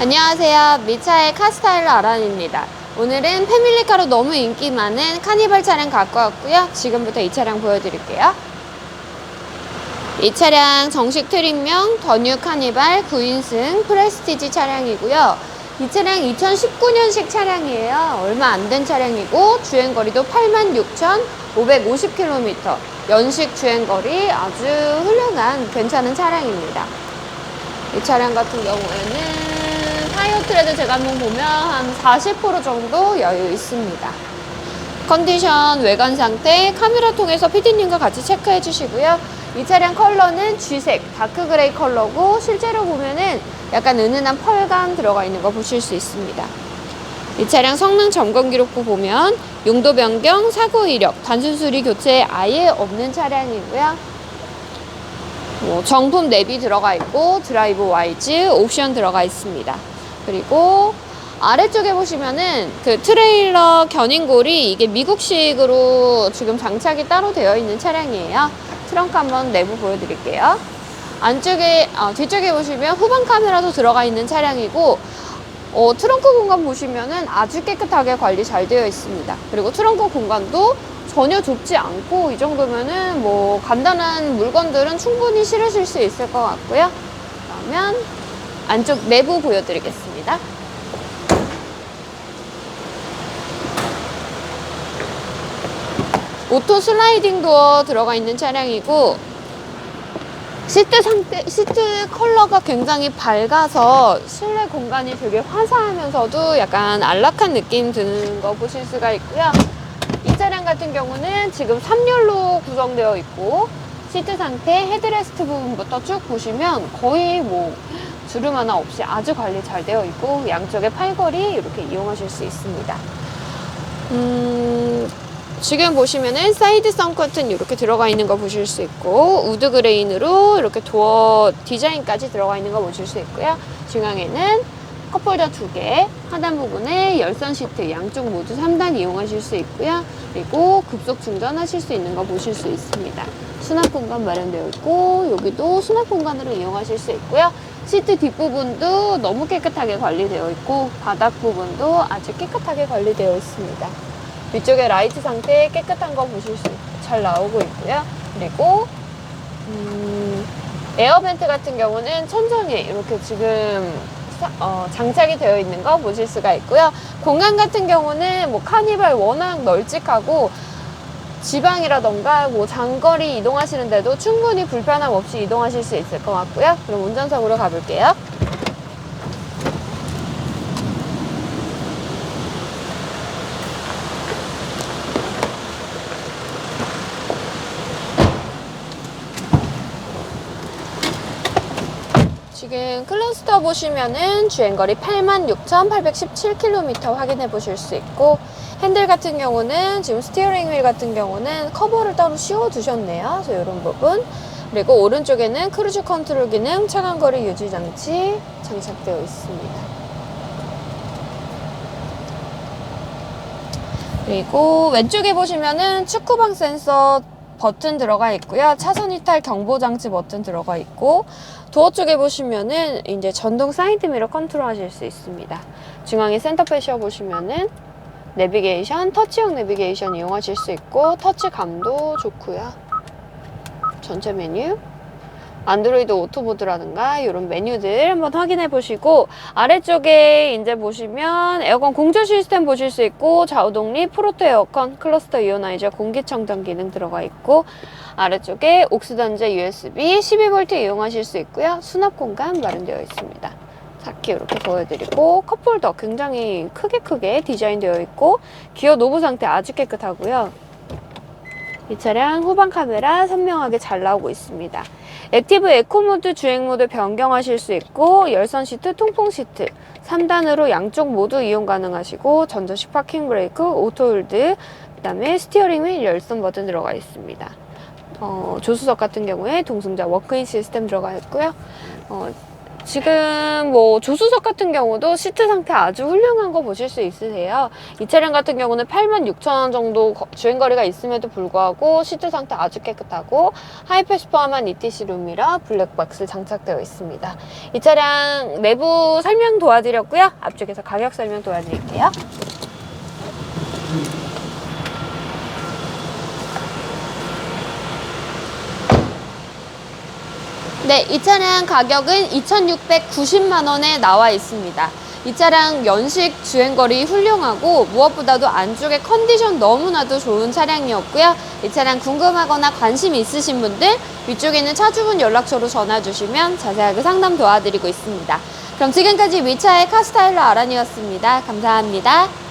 안녕하세요. 미차의 카스타일러 아란입니다. 오늘은 패밀리카로 너무 인기 많은 카니발 차량 갖고 왔고요. 지금부터 이 차량 보여드릴게요. 이 차량 정식 트림명 더뉴 카니발 9인승 프레스티지 차량이고요. 이 차량 2019년식 차량이에요. 얼마 안 된 차량이고 주행거리도 86,550km. 연식 주행거리 아주 훌륭한 괜찮은 차량입니다. 이 차량 같은 경우에는 타이어 트레드 제가 한번 보면 한 40% 정도 여유 있습니다. 컨디션 외관 상태 카메라 통해서 PD님과 같이 체크해 주시고요. 이 차량 컬러는 G색 다크 그레이 컬러고 실제로 보면은 약간 은은한 펄감 들어가 있는 거 보실 수 있습니다. 이 차량 성능 점검 기록부 보면 용도 변경, 사고 이력, 단순 수리 교체 아예 없는 차량이고요. 뭐 정품 내비 들어가 있고 드라이브 와이즈 옵션 들어가 있습니다. 그리고 아래쪽에 보시면은 그 트레일러 견인골이 이게 미국식으로 지금 장착이 따로 되어 있는 차량이에요. 트렁크 한번 내부 보여드릴게요. 안쪽에 어, 뒤쪽에 보시면 후방 카메라도 들어가 있는 차량이고 어, 트렁크 공간 보시면은 아주 깨끗하게 관리 잘 되어 있습니다. 그리고 트렁크 공간도 전혀 좁지 않고 이 정도면은 뭐 간단한 물건들은 충분히 실으실 수 있을 것 같고요. 그러면 안쪽 내부 보여드리겠습니다. 오토 슬라이딩 도어 들어가 있는 차량이고 시트 상태, 시트 컬러가 굉장히 밝아서 실내 공간이 되게 화사하면서도 약간 안락한 느낌 드는 거 보실 수가 있고요. 이 차량 같은 경우는 지금 3열로 구성되어 있고 시트 상태, 헤드레스트 부분부터 쭉 보시면 거의 뭐 주름 하나 없이 아주 관리 잘 되어 있고 양쪽에 팔걸이 이렇게 이용하실 수 있습니다. 음, 지금 보시면은 사이드 선 커튼 이렇게 들어가 있는 거 보실 수 있고 우드 그레인으로 이렇게 도어 디자인까지 들어가 있는 거 보실 수 있고요. 중앙에는 컵홀더 두 개, 하단 부분에 열선 시트 양쪽 모두 3단 이용하실 수 있고요. 그리고 급속 충전하실 수 있는 거 보실 수 있습니다. 수납 공간 마련되어 있고 여기도 수납 공간으로 이용하실 수 있고요. 시트 뒷부분도 너무 깨끗하게 관리되어 있고 바닥 부분도 아주 깨끗하게 관리되어 있습니다. 위쪽에 라이트 상태 깨끗한 거 보실 수 잘 나오고 있고요. 그리고 음, 에어벤트 같은 경우는 천정에 이렇게 지금 사- 어, 장착이 되어 있는 거 보실 수가 있고요. 공간 같은 경우는 뭐 카니발 워낙 널찍하고 지방이라던가 뭐 장거리 이동하시는데도 충분히 불편함 없이 이동하실 수 있을 것 같고요. 그럼 운전석으로 가볼게요. 지금 클러스터 보시면은 주행거리 86,817km 확인해 보실 수 있고 핸들 같은 경우는 지금 스티어링 휠 같은 경우는 커버를 따로 씌워 두셨네요. 그래서 이런 부분. 그리고 오른쪽에는 크루즈 컨트롤 기능, 차간거리 유지 장치 장착되어 있습니다. 그리고 왼쪽에 보시면은 축구방 센서 버튼 들어가 있고요. 차선 이탈 경보 장치 버튼 들어가 있고 도어 쪽에 보시면은 이제 전동 사이드 미러 컨트롤 하실 수 있습니다. 중앙에 센터 패시어 보시면은 내비게이션, 터치형 내비게이션 이용하실 수 있고 터치감도 좋고요. 전체 메뉴 안드로이드 오토보드라든가 이런 메뉴들 한번 확인해 보시고 아래쪽에 이제 보시면 에어컨 공조 시스템 보실 수 있고 좌우 독립 프로토 에어컨 클러스터 이오나이저 공기청정 기능 들어가 있고 아래쪽에 옥스단자 USB 12V 이용하실 수 있고요. 수납 공간 마련되어 있습니다. 자키 이렇게 보여드리고 컵홀더 굉장히 크게 크게 디자인되어 있고 기어 노브 상태 아주 깨끗하고요 이 차량 후방 카메라 선명하게 잘 나오고 있습니다. 액티브 에코 모드 주행 모드 변경하실 수 있고 열선 시트, 통풍 시트 3단으로 양쪽 모두 이용 가능하시고 전자식 파킹 브레이크, 오토 홀드 그 다음에 스티어링 휠 열선 버튼 들어가 있습니다. 어, 조수석 같은 경우에 동승자 워크인 시스템 들어가 있고요. 어, 지금 뭐 조수석 같은 경우도 시트 상태 아주 훌륭한 거 보실 수 있으세요. 이 차량 같은 경우는 86,000원 정도 거- 주행거리가 있음에도 불구하고 시트 상태 아주 깨끗하고 하이패스 포함한 ETC 룸이라 블랙박스 장착되어 있습니다. 이 차량 내부 설명 도와드렸고요. 앞쪽에서 가격 설명 도와드릴게요. 네, 이 차량 가격은 2,690만 원에 나와 있습니다. 이 차량 연식 주행거리 훌륭하고 무엇보다도 안쪽에 컨디션 너무나도 좋은 차량이었고요. 이 차량 궁금하거나 관심 있으신 분들 위쪽에 있는 차주분 연락처로 전화 주시면 자세하게 상담 도와드리고 있습니다. 그럼 지금까지 위차의 카스타일러 아란이었습니다. 감사합니다.